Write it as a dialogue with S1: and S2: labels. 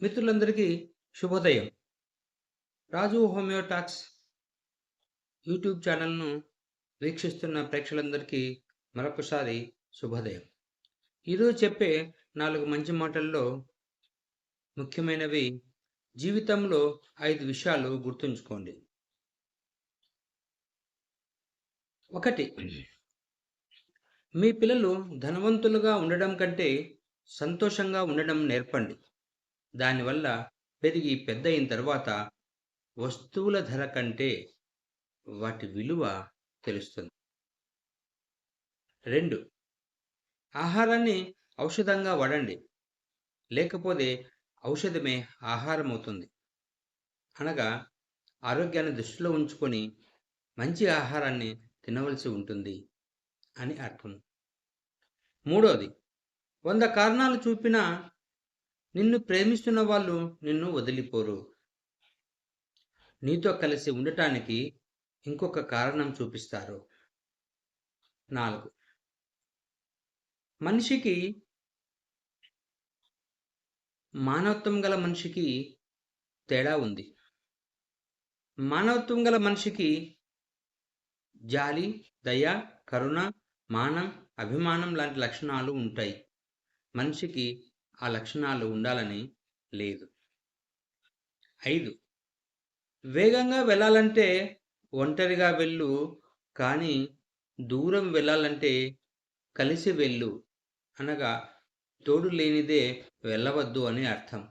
S1: మిత్రులందరికీ శుభోదయం. రాజు హోమియోటాక్స్ యూట్యూబ్ ఛానల్ను వీక్షిస్తున్న ప్రేక్షకులందరికీ మరొకసారి శుభోదయం. ఈరోజు చెప్పే నాలుగు మంచి మాటల్లో ముఖ్యమైనవి జీవితంలో ఐదు విషయాలు గుర్తుంచుకోండి. ఒకటి మీ పిల్లలు ధనవంతులుగా ఉండడం కంటే సంతోషంగా ఉండడం నేర్పండి. దానివల్ల పెరిగి పెద్ద అయిన తర్వాత వస్తువుల ధర కంటే వాటి విలువ తెలుస్తుంది. రెండు ఆహారాన్ని ఔషధంగా వాడండి. లేకపోతే ఔషధమే ఆహారం అవుతుంది అనగా ఆరోగ్యాన్ని దృష్టిలో ఉంచుకొని మంచి ఆహారాన్ని తినవలసి ఉంటుంది అని అర్థం. మూడవది వంద కారణాలు చూపినా నిన్ను ప్రేమిస్తున్న వాళ్ళు నిన్ను వదిలిపోరు. నీతో కలిసి ఉండటానికి ఇంకొక కారణం చూపిస్తారు. నాలుగు. మనిషికి మానవత్వం గల మనిషికి తేడా ఉంది. మానవత్వం గల మనిషికి జాలి దయ కరుణ మానం అభిమానం లాంటి లక్షణాలు ఉంటాయి. మనిషికి ఆ లక్షణాలు ఉండాలని లేదు. ఐదు. వేగంగా వెళ్ళాలంటే ఒంటరిగా వెళ్ళు కానీ దూరం వెళ్ళాలంటే కలిసి వెళ్ళు అనగా తోడు లేనిదే వెళ్ళవద్దు అని అర్థం.